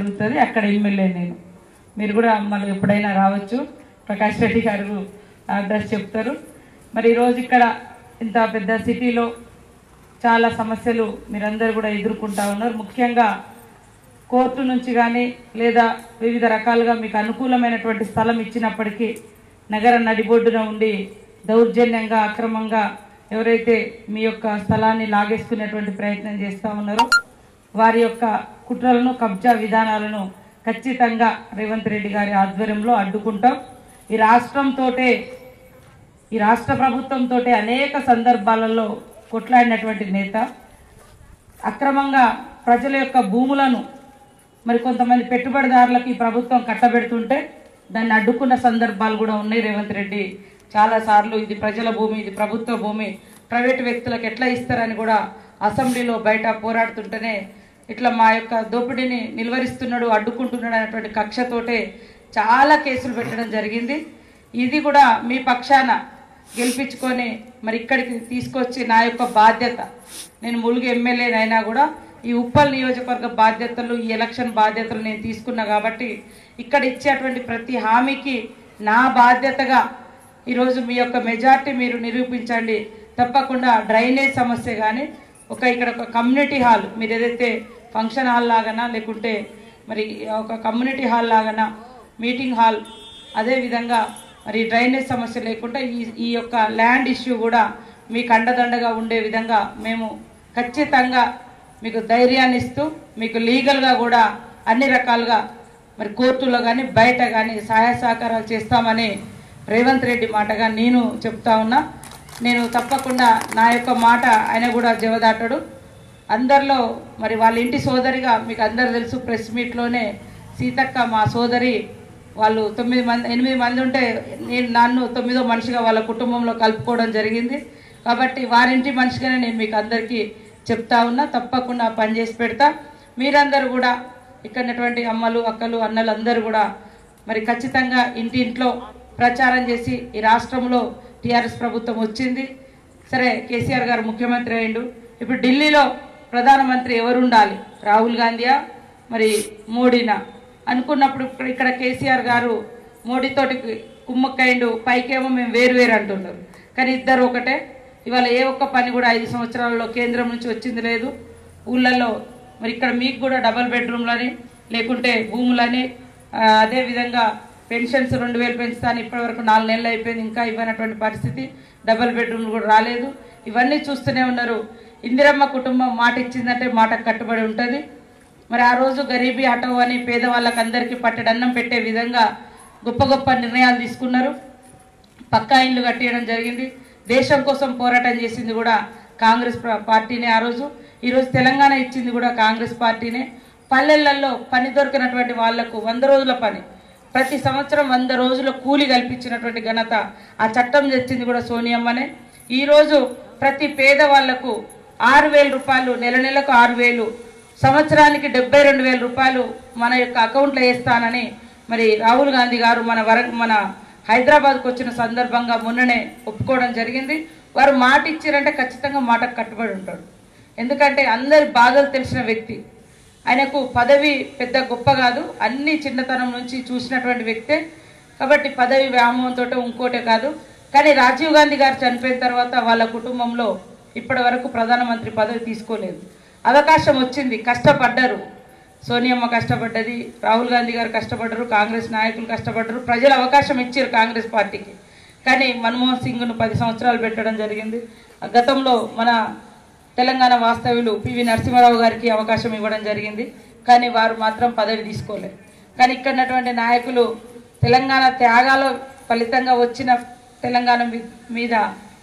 జరుగుతుంది. అక్కడ ఎమ్మెల్యే నేను. మీరు కూడా మళ్ళీ ఎప్పుడైనా రావచ్చు. ప్రకాష్ రెడ్డి గారు అడ్రస్ చెప్తారు. మరి ఈరోజు ఇక్కడ ఇంత పెద్ద సిటీలో చాలా సమస్యలు మీరందరూ కూడా ఎదుర్కొంటా ఉన్నారు. ముఖ్యంగా కోర్టు నుంచి కానీ లేదా వివిధ రకాలుగా మీకు అనుకూలమైనటువంటి స్థలం ఇచ్చినప్పటికీ నగర నడిబొడ్డున ఉండి దౌర్జన్యంగా అక్రమంగా ఎవరైతే మీ యొక్క స్థలాన్ని లాగేసుకునేటువంటి ప్రయత్నం చేస్తూ ఉన్నారో వారి యొక్క కుట్రలను కబ్జా విధానాలను ఖచ్చితంగా రేవంత్ రెడ్డి గారి ఆధ్వర్యంలో అడ్డుకుంటాం. ఈ రాష్ట్రంతోటే ఈ రాష్ట్ర ప్రభుత్వంతో అనేక సందర్భాలలో కొట్లాడినటువంటి నేత. అక్రమంగా ప్రజల యొక్క భూములను మరి కొంతమంది పెట్టుబడిదారులకు ఈ ప్రభుత్వం కట్టబెడుతుంటే దాన్ని అడ్డుకున్న సందర్భాలు కూడా ఉన్నాయి రేవంత్ రెడ్డి. చాలాసార్లు ఇది ప్రజల భూమి ఇది ప్రభుత్వ భూమి. ప్రైవేటు వ్యక్తులకు ఎట్లా ఇస్తారని కూడా అసెంబ్లీలో బయట పోరాడుతుంటేనే ఇట్లా మా యొక్క దోపిడీని నిలువరిస్తున్నాడు అడ్డుకుంటున్నాడు అనేటువంటి కక్షతోటే చాలా కేసులు పెట్టడం జరిగింది. ఇది కూడా మీ పక్షాన గెలిపించుకొని మరి ఇక్కడికి తీసుకొచ్చి నా యొక్క బాధ్యత. నేను ములుగు ఎమ్మెల్యేనైనా కూడా ఈ ఉప్పల్ నియోజకవర్గ బాధ్యతలు ఈ ఎలక్షన్ బాధ్యతలు నేను తీసుకున్నా కాబట్టి ఇక్కడ ఇచ్చేటువంటి ప్రతి హామీకి నా బాధ్యతగా ఈరోజు మీ యొక్క మెజార్టీ మీరు నిరూపించండి. తప్పకుండా డ్రైనేజ్ సమస్య కానీ ఒక ఇక్కడ ఒక కమ్యూనిటీ హాల్ మీరు ఏదైతే ఫంక్షన్ హాల్ లాగానా లేకుంటే మరి ఒక కమ్యూనిటీ హాల్ లాగానా మీటింగ్ హాల్ అదేవిధంగా మరి డ్రైనేజ్ సమస్య లేకుండా ఈ ఈ యొక్క ల్యాండ్ ఇష్యూ కూడా మీకు అండదండగా ఉండే విధంగా మేము ఖచ్చితంగా మీకు ధైర్యాన్ని ఇస్తూ మీకు లీగల్గా కూడా అన్ని రకాలుగా మరి కోర్టులో కానీ బయట కానీ సహాయ సహకారాలు చేస్తామని రేవంత్ రెడ్డి మాటగా నేను చెప్తా ఉన్నా. నేను తప్పకుండా నా యొక్క మాట ఆయన కూడా జవదాటడు అందరిలో మరి వాళ్ళ ఇంటి సోదరిగా మీకు అందరు తెలుసు ప్రెస్ మీట్లోనే సీతక్క మా సోదరి వాళ్ళు తొమ్మిది మంది ఎనిమిది మంది ఉంటే నేను నన్ను తొమ్మిదో మనిషిగా వాళ్ళ కుటుంబంలో కలుపుకోవడం జరిగింది. కాబట్టి వారింటి మనిషిగానే నేను మీకు అందరికీ చెప్తా ఉన్నా తప్పకుండా పని చేసి పెడతా. మీరందరూ కూడా ఇక్కడటువంటి అమ్మలు అక్కలు అన్నలు అందరూ కూడా మరి ఖచ్చితంగా ఇంటింట్లో ప్రచారం చేసి ఈ రాష్ట్రంలో టీఆర్ఎస్ ప్రభుత్వం వచ్చింది. సరే కేసీఆర్ గారు ముఖ్యమంత్రి అయ్యిండు. ఇప్పుడు ఢిల్లీలో ప్రధానమంత్రి ఎవరు ఉండాలి రాహుల్ గాంధీయా? మరి మోడీనా? అనుకున్నప్పుడు ఇక్కడ ఇక్కడ కేసీఆర్ గారు మోడీతోటి కుమ్మక్కైండు పైకేమో మేము వేరు వేరు అంటున్నారు కానీ ఇద్దరు ఒకటే. ఇవాళ ఏ ఒక్క పని కూడా ఐదు సంవత్సరాలలో కేంద్రం నుంచి వచ్చింది లేదు. ఊళ్ళల్లో మరి ఇక్కడ మీకు కూడా డబల్ బెడ్రూమ్లని లేకుంటే భూములని అదేవిధంగా పెన్షన్స్ రెండు వేలు పెంచుతాను ఇప్పటివరకు నాలుగు నెలలు అయిపోయింది ఇంకా ఇవ్వనటువంటి పరిస్థితి డబల్ బెడ్రూమ్లు కూడా రాలేదు. ఇవన్నీ చూస్తూనే ఉన్నారు. ఇందిరమ్మ కుటుంబం మాట ఇచ్చిందంటే మాట కట్టుబడి ఉంటుంది. మరి ఆ రోజు గరీబీ హఠవ్ అని పేదవాళ్ళకి అందరికీ పట్టడన్నం పెట్టే విధంగా గొప్ప గొప్ప నిర్ణయాలు తీసుకున్నారు. పక్కా ఇల్లు కట్టేయడం జరిగింది. దేశం కోసం పోరాటం చేసింది కూడా కాంగ్రెస్ పార్టీనే ఆ రోజు. ఈరోజు తెలంగాణ ఇచ్చింది కూడా కాంగ్రెస్ పార్టీనే. పల్లెలలో పని దొరికినటువంటి వాళ్ళకు వంద రోజుల పని. ప్రతి సంవత్సరం వంద రోజుల కూలి కల్పించినటువంటి ఘనత ఆ చట్టం తెచ్చింది కూడా సోనియమ్మనే. ఈరోజు ప్రతి పేదవాళ్ళకు ఆరు వేల రూపాయలు నెల నెలకు ఆరు వేలు సంవత్సరానికి డెబ్బై రెండు వేల రూపాయలు మన యొక్క అకౌంట్లో వేస్తానని మరి రాహుల్ గాంధీ గారు మన వర మన హైదరాబాద్కు వచ్చిన సందర్భంగా మొన్ననే ఒప్పుకోవడం జరిగింది. వారు మాట ఇచ్చారంటే ఖచ్చితంగా మాటకు కట్టుబడి ఉంటాడు. ఎందుకంటే అందరి బాధలు తెలిసిన వ్యక్తి. ఆయనకు పదవి పెద్ద గొప్ప కాదు. అన్ని చిన్నతనం నుంచి చూసినటువంటి వ్యక్తే. కాబట్టి పదవి వ్యామోహంతో ఇంకోటే కాదు. కానీ రాజీవ్ గాంధీ గారు చనిపోయిన తర్వాత వాళ్ళ కుటుంబంలో ఇప్పటి వరకు ప్రధానమంత్రి పదవి తీసుకోలేదు. అవకాశం వచ్చింది. కష్టపడ్డారు. సోనియమ్మ కష్టపడ్డది రాహుల్ గాంధీ గారు కష్టపడ్డారు కాంగ్రెస్ నాయకులు కష్టపడ్డారు. ప్రజలు అవకాశం ఇచ్చారు కాంగ్రెస్ పార్టీకి. కానీ మన్మోహన్ సింగ్ను పది సంవత్సరాలు పెట్టడం జరిగింది. ఆ గతంలో మన తెలంగాణ వాస్తవ్యులు పివి నరసింహారావు గారికి అవకాశం ఇవ్వడం జరిగింది. కానీ వారు మాత్రం పదవి తీసుకోలేదు. కానీ ఇక్కడ ఉన్నటువంటి నాయకులు తెలంగాణ త్యాగాల ఫలితంగా వచ్చిన తెలంగాణ మీద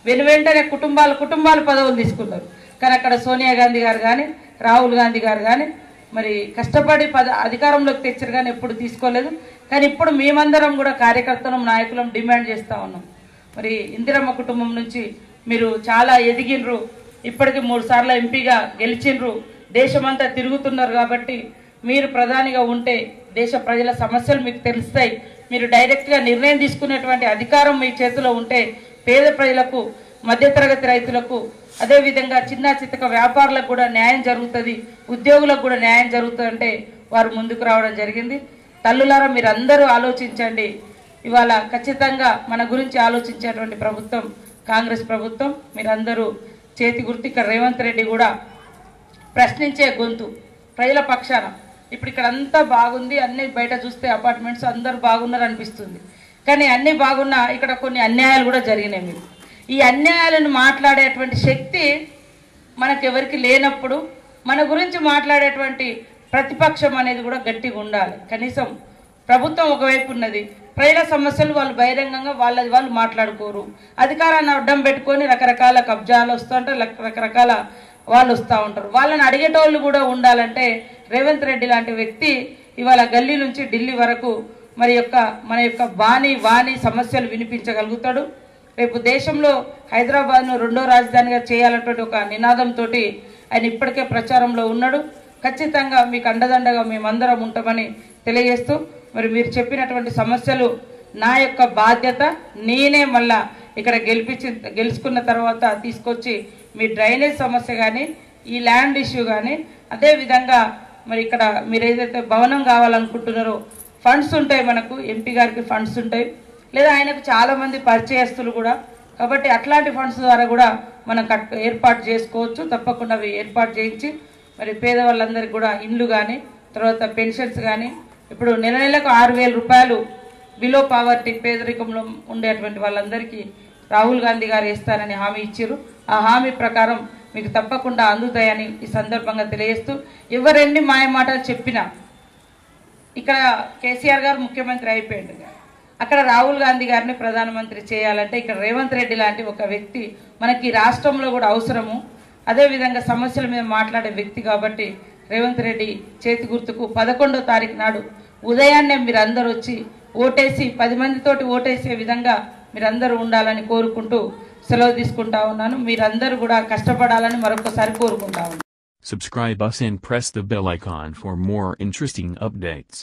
వెనువెంటనే కుటుంబాలు కుటుంబాలు పదవులు తీసుకున్నారు కానీ అక్కడ సోనియా గాంధీ గారు కానీ రాహుల్ గాంధీ గారు కానీ మరి కష్టపడి పద అధికారంలోకి తెచ్చారు కానీ ఎప్పుడు తీసుకోలేదు. కానీ ఇప్పుడు మేమందరం కూడా కార్యకర్తలం నాయకులం డిమాండ్ చేస్తూ ఉన్నాం. మరి ఇందిరమ్మ కుటుంబం నుంచి మీరు చాలా ఎదిగినరు. ఇప్పటికి మూడు సార్లు ఎంపీగా గెలిచిండ్రు. దేశమంతా తిరుగుతున్నారు కాబట్టి మీరు ప్రధానిగా ఉంటే దేశ ప్రజల సమస్యలు మీకు తెలుస్తాయి. మీరు డైరెక్ట్గా నిర్ణయం తీసుకునేటువంటి అధికారం మీ చేతిలో ఉంటే పేద ప్రజలకు మధ్యతరగతి రైతులకు అదేవిధంగా చిన్న చితక వ్యాపారులకు కూడా న్యాయం జరుగుతుంది. ఉద్యోగులకు కూడా న్యాయం జరుగుతుందంటే వారు ముందుకు రావడం జరిగింది. తల్లులారా మీరందరూ ఆలోచించండి. ఇవాళ ఖచ్చితంగా మన గురించి ఆలోచించేటువంటి ప్రభుత్వం కాంగ్రెస్ ప్రభుత్వం. మీరందరూ చేతి గుర్తు ఇక్కడ రేవంత్ రెడ్డి కూడా ప్రశ్నించే గొంతు ప్రజల పక్షాన. ఇప్పుడు ఇక్కడ అంతా బాగుంది అన్ని బయట చూస్తే అపార్ట్మెంట్స్ అందరు బాగున్నారు అనిపిస్తుంది. కానీ అన్నీ బాగున్నా ఇక్కడ కొన్ని అన్యాయాలు కూడా జరిగినాయి మీరు ఈ అన్యాయాలను మాట్లాడేటువంటి శక్తి మనకెవరికి లేనప్పుడు మన గురించి మాట్లాడేటువంటి ప్రతిపక్షం అనేది కూడా గట్టిగా ఉండాలి. కనీసం ప్రభుత్వం ఒకవైపు ఉన్నది ప్రజల సమస్యలు వాళ్ళు బహిరంగంగా వాళ్ళది వాళ్ళు మాట్లాడుకోరు. అధికారాన్ని అడ్డం పెట్టుకొని రకరకాల కబ్జాలు వస్తుంటారు రక- రకరకాల వాళ్ళు వస్తూ ఉంటారు. వాళ్ళని అడిగేటోళ్ళు కూడా ఉండాలంటే రేవంత్ రెడ్డి లాంటి వ్యక్తి ఇవాళ గల్లీ నుంచి ఢిల్లీ వరకు మరి యొక్క మన యొక్క బాణి వాణి సమస్యలు వినిపించగలుగుతాడు. రేపు దేశంలో హైదరాబాద్ను రెండో రాజధానిగా చేయాలన్నటువంటి ఒక నినాదంతో ఆయన ఇప్పటికే ప్రచారంలో ఉన్నాడు. ఖచ్చితంగా మీకు అండదండగా మేమందరం ఉంటామని తెలియజేస్తూ మరి మీరు చెప్పినటువంటి సమస్యలు నా యొక్క బాధ్యత నేనే మళ్ళా ఇక్కడ గెలిపించి గెలుచుకున్న తర్వాత తీసుకొచ్చి మీ డ్రైనేజ్ సమస్య కానీ ఈ ల్యాండ్ ఇష్యూ కానీ అదేవిధంగా మరి ఇక్కడ మీరు ఏదైతే భవనం కావాలనుకుంటున్నారో ఫండ్స్ ఉంటాయి మనకు ఎంపీ గారికి ఫండ్స్ ఉంటాయి. లేదా ఆయనకు చాలామంది పరిచయస్తులు కూడా. కాబట్టి అట్లాంటి ఫండ్స్ ద్వారా కూడా మనం కట్ ఏర్పాటు చేసుకోవచ్చు. తప్పకుండా అవి ఏర్పాటు చేయించి మరి పేదవాళ్ళందరికీ కూడా ఇండ్లు కానీ తర్వాత పెన్షన్స్ కానీ ఇప్పుడు నెల నెలకు ఆరు వేల రూపాయలు బిలో పావర్టీ పేదరికంలో ఉండేటువంటి వాళ్ళందరికీ రాహుల్ గాంధీ గారు ఇస్తారని హామీ ఇచ్చారు. ఆ హామీ ప్రకారం మీకు తప్పకుండా అందుతాయని ఈ సందర్భంగా తెలియజేస్తూ ఎవరెన్ని మాయ మాటలు చెప్పినా ఇక్కడ కేసీఆర్ గారు ముఖ్యమంత్రి అయిపోయాడు. అక్కడ రాహుల్ గాంధీ గారిని ప్రధానమంత్రి చేయాలంటే ఇక్కడ రేవంత్ రెడ్డి లాంటి ఒక వ్యక్తి మనకి రాష్ట్రంలో కూడా అవసరము. అదేవిధంగా సమస్యల మీద మాట్లాడే వ్యక్తి కాబట్టి రేవంత్ రెడ్డి చేతి గుర్తుకు పదకొండో తారీఖు నాడు ఉదయాన్నే మీరందరూ వచ్చి ఓటేసి పది మందితోటి ఓటేసే విధంగా మీరందరూ ఉండాలని కోరుకుంటూ సెలవు తీసుకుంటా ఉన్నాను మీరందరూ కూడా కష్టపడాలని మరొకసారి కోరుకుంటా ఉన్నాను Subscribe us and press the bell icon for more interesting updates.